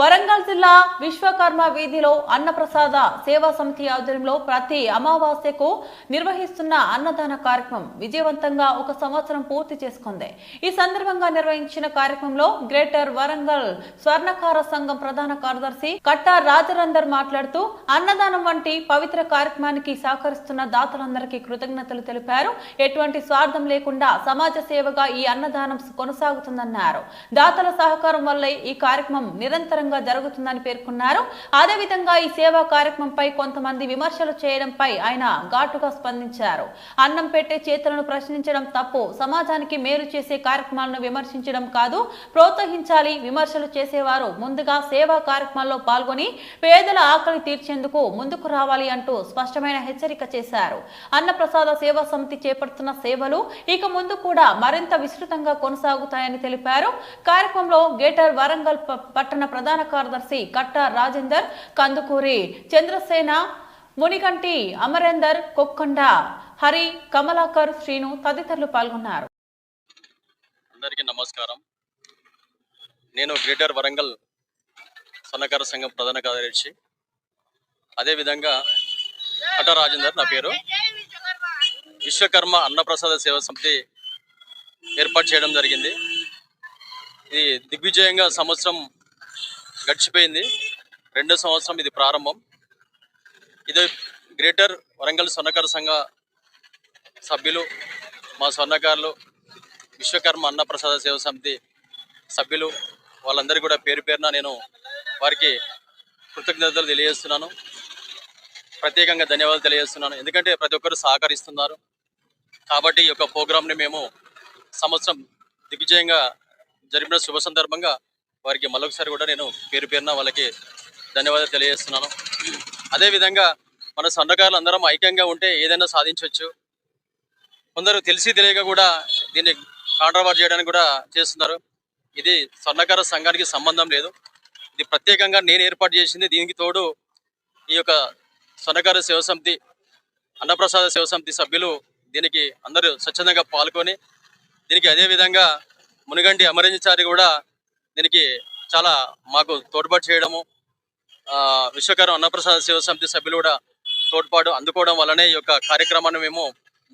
వరంగల్ జిల్లా విశ్వకర్మ వీధిలో అన్నప్రసాద సేవా సమితి ఆధ్వర్యంలో ప్రతి అమావాస్యకు నిర్వహిస్తున్న అన్నదాన కార్యక్రమం విజయవంతంగా ఒక సంవత్సరం పూర్తి చేసుకుంది. ఈ సందర్భంగా నిర్వహించిన కార్యక్రమంలో గ్రేటర్ వరంగల్ స్వర్ణకార సంఘం ప్రధాన కార్యదర్శి కట్టా రాజరందర్ మాట్లాడుతూ అన్నదానం వంటి పవిత్ర కార్యక్రమానికి సహకరిస్తున్న దాతలందరికీ కృతజ్ఞతలు తెలిపారు. ఎటువంటి స్వార్థం లేకుండా సమాజ సేవగా ఈ అన్నదానం కొనసాగుతుందన్నారు. దాతల సహకారం వల్లే ఈ కార్యక్రమం నిరంతరంగా జరుగుతుంది చేస్తుందని పేర్కొన్నారు. అదేవిధంగా ఈ సేవా కార్యక్రమంపై కొంతమంది విమర్శలు చేయడంపై ఆయన ఘాటుగా స్పందించారు. అన్నం పెట్టే చేతులను ప్రశ్నించడం తప్పు. సమాజానికి మేలు చేసే కార్యక్రమాలను విమర్శించడం కాదు. ప్రోత్సహించాలి విమర్శలు చేసేవారు ముందుగా సేవా కార్యక్రమాల్లో పాల్గొని పేదల ఆకలి తీర్చేందుకు ముందుకు రావాలి అంటూ స్పష్టమైన హెచ్చరిక చేశారు. అన్నప్రసాద సేవా సమితి చేపడుతున్న సేవలు ఇక ముందు కూడా మరింత విస్తృతంగా కొనసాగుతాయని తెలిపారు. కార్యక్రమంలో గేటర్ వరంగల్ పట్టణ ప్రధాన కార్యదర్శి కట్ట రాజేందర్ కందుకూరి చంద్రసేన మునిగంటి అమరేందర్ కొక్కొండ హరి కమలాకర్ శ్రీను తదితరులు పాల్గొన్నారు. అందరికీ నమస్కారం. నేను గ్రేటర్ వరంగల్ సన్నకార సంఘం ప్రధాన కార్యదర్శి. అదేవిధంగా కట్ట రాజేందర్ నా పేరు. విశ్వకర్మ అన్నప్రసాద సేవ సమితి ఏర్పాటు చేయడం జరిగింది. ఇది దిగ్విజయంగా సంవత్సరం గడిచిపోయింది. రెండో సంవత్సరం ఇది ప్రారంభం. ఇది గ్రేటర్ వరంగల్ స్వర్ణకార సంఘ సభ్యులు మా స్వర్ణకారులు విశ్వకర్మ అన్నప్రసాద సేవ సమితి సభ్యులు వాళ్ళందరికీ కూడా పేరు పేరున నేను వారికి కృతజ్ఞతలు తెలియజేస్తున్నాను. ప్రత్యేకంగా ధన్యవాదాలు తెలియజేస్తున్నాను. ఎందుకంటే ప్రతి ఒక్కరు సహకరిస్తున్నారు. కాబట్టి ఈ యొక్క ప్రోగ్రామ్ని మేము సంవత్సరం దిగ్విజయంగా జరిపిన శుభ సందర్భంగా వారికి మరొకసారి కూడా నేను పేరు పేరున వాళ్ళకి ధన్యవాదాలు తెలియజేస్తున్నాను. అదేవిధంగా మన సన్నకారులు అందరం ఐక్యంగా ఉంటే ఏదైనా సాధించవచ్చు. కొందరు తెలిసి తెలియక కూడా దీన్ని కాంట్రవర్ట్ చేయడానికి కూడా చేస్తున్నారు. ఇది స్వర్ణకార సంఘానికి సంబంధం లేదు. ఇది ప్రత్యేకంగా నేను ఏర్పాటు చేసింది దీనికి తోడు ఈ యొక్క స్వర్ణకార శివ సమితి అన్నప్రసాద శివ సమితి సభ్యులు దీనికి అందరూ స్వచ్ఛందంగా పాల్గొని దీనికి అదే విధంగా మునిగంటి అమరేంచారి కూడా దీనికి చాలా మాకు తోడ్పాటు చేయడము విశ్వకరం విశ్వకర్మ అన్నప్రసాద శివ సమితి సభ్యులు కూడా తోడ్పాటు అందుకోవడం వల్లనే ఈ యొక్క కార్యక్రమాన్ని మేము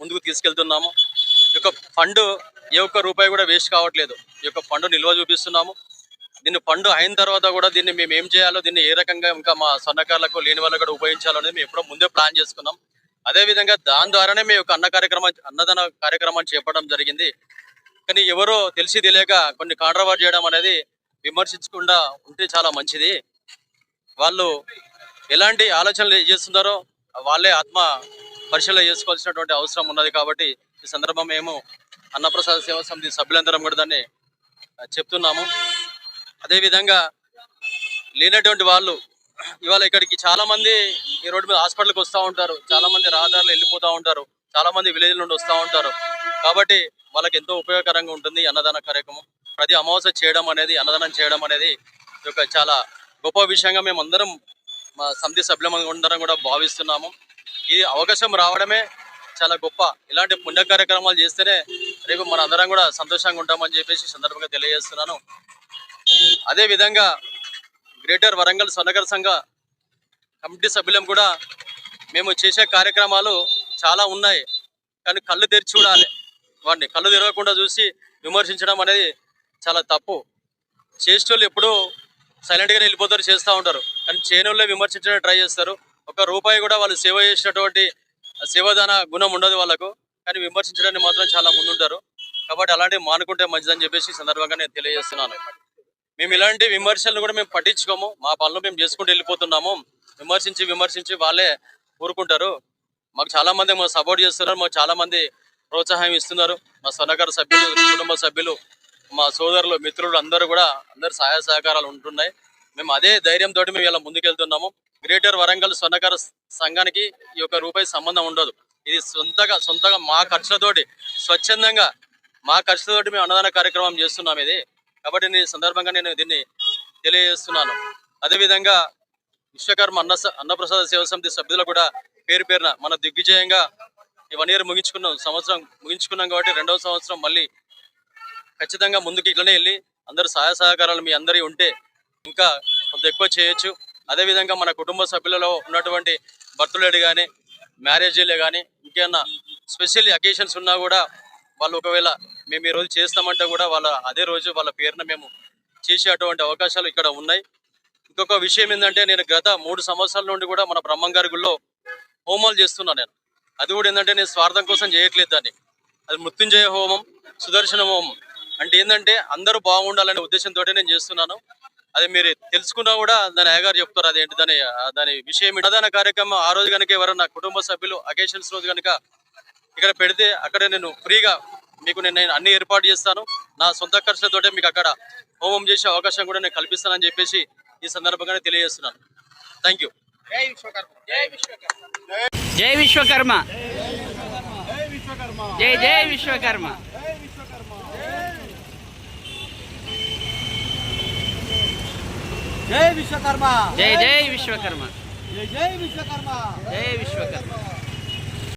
ముందుకు తీసుకెళ్తున్నాము. ఈ యొక్క ఫండ్ ఏ ఒక్క రూపాయి కూడా వేస్ట్ కావట్లేదు. ఈ యొక్క ఫండ్ నిల్వ చూపిస్తున్నాము. దీన్ని ఫండ్ అయిన తర్వాత కూడా దీన్ని మేము ఏం చేయాలో దీన్ని ఏ రకంగా ఇంకా మా సన్నకారులకు లేని వాళ్ళకు కూడా ఉపయోగించాలనేది మేము ఎప్పుడో ముందే ప్లాన్ చేసుకున్నాం. అదే విధంగా దాని ద్వారానే మేము ఒక అన్న కార్యక్రమం అన్నదాన కార్యక్రమాన్ని చేపట్టడం జరిగింది. కానీ ఎవరో తెలిసి తెలియక కొన్ని కాంట్రవర్ట్ చేయడం అనేది విమర్శించకుండా ఉంటే చాలా మంచిది. వాళ్ళు ఎలాంటి ఆలోచనలు చేస్తున్నారో వాళ్ళే ఆత్మ పరిశీలన చేసుకోవాల్సినటువంటి అవసరం ఉన్నది కాబట్టి ఈ సందర్భం మేము అన్నప్రసాద సేవా సమితి సభ్యులందరం కూడా దాన్ని చెప్తున్నాము. అదేవిధంగా లేనటువంటి వాళ్ళు ఇవాళ ఇక్కడికి చాలా మంది ఈ రోడ్డు మీద హాస్పిటల్కి వస్తూ ఉంటారు. చాలా మంది రహదారులు వెళ్ళిపోతూ ఉంటారు. చాలా మంది విలేజ్ నుండి వస్తూ ఉంటారు. కాబట్టి వాళ్ళకి ఎంతో ఉపయోగకరంగా ఉంటుంది అన్నదాన కార్యక్రమం. ప్రతి అమావాస్య చేయడం అనేది అన్నదానం చేయడం అనేది ఒక చాలా గొప్ప విషయంగా మేము అందరం మా సమితి సభ్యులం ఉండడం కూడా భావిస్తున్నాము. ఈ అవకాశం రావడమే చాలా గొప్ప ఇలాంటి పుణ్య కార్యక్రమాలు చేస్తేనే రేపు మన అందరం కూడా సంతోషంగా ఉంటామని చెప్పేసి సందర్భంగా తెలియజేస్తున్నాను. అదేవిధంగా గ్రేటర్ వరంగల్ స్వర్ణకర సంఘ కమిటీ సభ్యులం కూడా మేము చేసే కార్యక్రమాలు చాలా ఉన్నాయి. కానీ కళ్ళు తెరిచి చూడాలి. వాడిని కళ్ళు తెరవకుండా చూసి విమర్శించడం అనేది చాలా తప్పు. చేసేటోళ్ళు ఎప్పుడూ సైలెంట్గా వెళ్ళిపోతారు చేస్తూ ఉంటారు. కానీ చేయనోళ్ళే విమర్శించడానికి ట్రై చేస్తారు. ఒక రూపాయి కూడా వాళ్ళు సేవ చేసినటువంటి సేవదాన గుణం ఉండదు వాళ్ళకు. కానీ విమర్శించడానికి మాత్రం చాలా ముందుంటారు. కాబట్టి అలాంటివి మానుకుంటే మంచిదని చెప్పేసి సందర్భంగా నేను తెలియజేస్తున్నాను. మేము ఇలాంటి విమర్శలను కూడా మేము పట్టించుకోము. మా పనులు మేము చేసుకుంటూ వెళ్ళిపోతున్నాము. విమర్శించి విమర్శించి వాళ్ళే ఊరుకుంటారు. మాకు చాలా మంది మాకు సపోర్ట్ చేస్తున్నారు మాకు చాలా మంది ప్రోత్సాహం ఇస్తున్నారు. మా స్వర్ణకార సభ్యులు కుటుంబ సభ్యులు మా సోదరులు మిత్రులు అందరూ కూడా అందరు సహాయ సహకారాలు ఉంటున్నాయి. మేము అదే ధైర్యంతో మేము ఇలా ముందుకెళ్తున్నాము. గ్రేటర్ వరంగల్ స్వర్ణకార సంఘానికి ఈ యొక్క రూపాయి సంబంధం ఉండదు. ఇది సొంతగా సొంతగా మా ఖర్చులతోటి స్వచ్ఛందంగా మా ఖర్చులతోటి మేము అన్నదాన కార్యక్రమం చేస్తున్నాం ఇది. కాబట్టి నేను ఈ సందర్భంగా నేను దీన్ని తెలియజేస్తున్నాను. అదేవిధంగా విశ్వకర్మ అన్న అన్నప్రసాద సేవ సమితి సభ్యులు కూడా పేరు పేరున మన దిగ్విజయంగా ఈ వన్ ఇయర్ ముగించుకున్నాం సంవత్సరం ముగించుకున్నాం కాబట్టి రెండవ సంవత్సరం మళ్ళీ ఖచ్చితంగా ముందుకు ఇట్లనే వెళ్ళి అందరు సహాయ సహకారాలు మీ అందరి ఉంటే ఇంకా కొంత ఎక్కువ చేయొచ్చు. అదేవిధంగా మన కుటుంబ సభ్యులలో ఉన్నటువంటి బర్త్డేలు కానీ మ్యారేజీలే కానీ ఇంకేమన్నా స్పెషల్ అకేషన్స్ ఉన్నా కూడా వాళ్ళు ఒకవేళ మేము ఈ రోజు చేస్తామంటే కూడా వాళ్ళ అదే రోజు వాళ్ళ పేరున మేము చేసేటువంటి అవకాశాలు ఇక్కడ ఉన్నాయి. ఇంకొక విషయం ఏంటంటే నేను గత మూడు సంవత్సరాల నుండి కూడా మన బ్రహ్మంగారి గుళ్ళో హోమాలు చేస్తున్నాను నేను. అది కూడా ఏంటంటే నేను స్వార్థం కోసం చేయట్లేదు దాన్ని. అది మృత్యుంజయ హోమం సుదర్శన హోమం. అంటే ఏంటంటే అందరూ బాగుండాలనే ఉద్దేశంతో నేను చేస్తున్నాను. అది మీరు తెలుసుకున్నా కూడా దాని అయ్యగారు చెప్తారు అదేంటి దాని దాని విషయం ప్రధాన కార్యక్రమం ఆ రోజు కనుక ఎవరన్నా కుటుంబ సభ్యులు అకేషన్స్ రోజు కనుక ఇక్కడ పెడితే అక్కడ నేను ఫ్రీగా మీకు నేను నేను అన్ని ఏర్పాటు చేస్తాను. నా సొంత ఖర్చులతోటే మీకు అక్కడ హోమం చేసే అవకాశం కూడా నేను కల్పిస్తానని చెప్పేసి ఈ సందర్భంగానే తెలియజేస్తున్నాను. థ్యాంక్ యూ జై విశ్వకర్మ జై జై విశ్వకర్మ జై విశ్వకర్మ జై జై విశ్వకర్మ జై జై విశ్వకర్మ జై విశ్వకర్మ